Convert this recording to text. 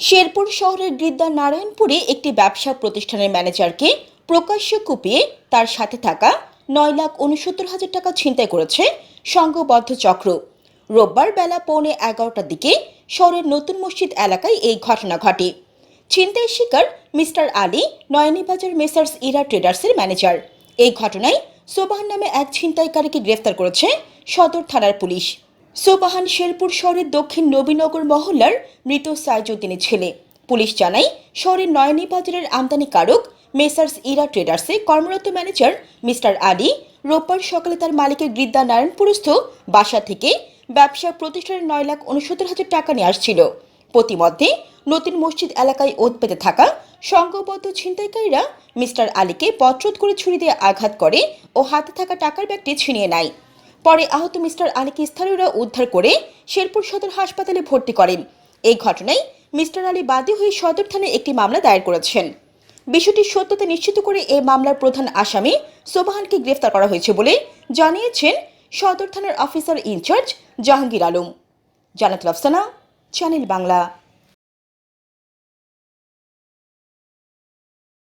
শেরপুর শহরের গিদ্দা নারায়ণপুরে একটি ব্যবসা প্রতিষ্ঠানের ম্যানেজারকে প্রকাশ্যে কুপিয়ে তার সাথে থাকা নয় লাখ উনসত্তর হাজার টাকা ছিনতাই করেছে সংঘবদ্ধ চক্র। রোববার বেলা পৌনে এগারোটার দিকে শহরের নতুন মসজিদ এলাকায় এই ঘটনা ঘটে। ছিনতাই শিকার মিস্টার আলী নয়নীবাজার মেসার্স ইরা ট্রেডার্সের ম্যানেজার। এই ঘটনায় সোবাহান নামে এক ছিনতাইকারীকে গ্রেফতার করেছে সদর থানার পুলিশ। সোবাহান শেরপুর শহরের দক্ষিণ নবীনগর মহল্লার মৃত সাইজুদ্দিনের ছেলে। পুলিশ জানায়, শহরের নয়নী বাজারের আমদানিকারক মেসার্স ইরা ট্রেডার্সে কর্মরত ম্যানেজার মিস্টার আলী রোববার সকালে তার মালিকের গিদ্দা নারায়ণপুরস্থ বাসা থেকে ব্যবসা প্রতিষ্ঠানের নয় লাখ উনসত্তর হাজার টাকা নিয়ে আসছিল। প্রতিমধ্যে নতুন মসজিদ এলাকায় ওত পেতে থাকা সংঘবদ্ধ ছিনতাইকারীরা মিস্টার আলীকে পত্রত করে ছুরি দিয়ে আঘাত করে ও হাতে থাকা টাকার ব্যাগটি ছিনিয়ে নেয়। পরে আহত মিস্টার আলীকে স্থানীয়রা উদ্ধার করে শেরপুর সদর হাসপাতালে ভর্তি করেন। এই ঘটনায় মিস্টার আলী বাদী হয়ে সদর থানায় একটি মামলা দায়ের করেছেন। বিষয়টির সত্যতা নিশ্চিত করে এই মামলার প্রধান আসামি সোবাহানকে গ্রেফতার করা হয়েছে বলে জানিয়েছেন সদর থানার অফিসার ইনচার্জ জাহাঙ্গীর আলম। জানাত আফসানা, চ্যানেল বাংলা।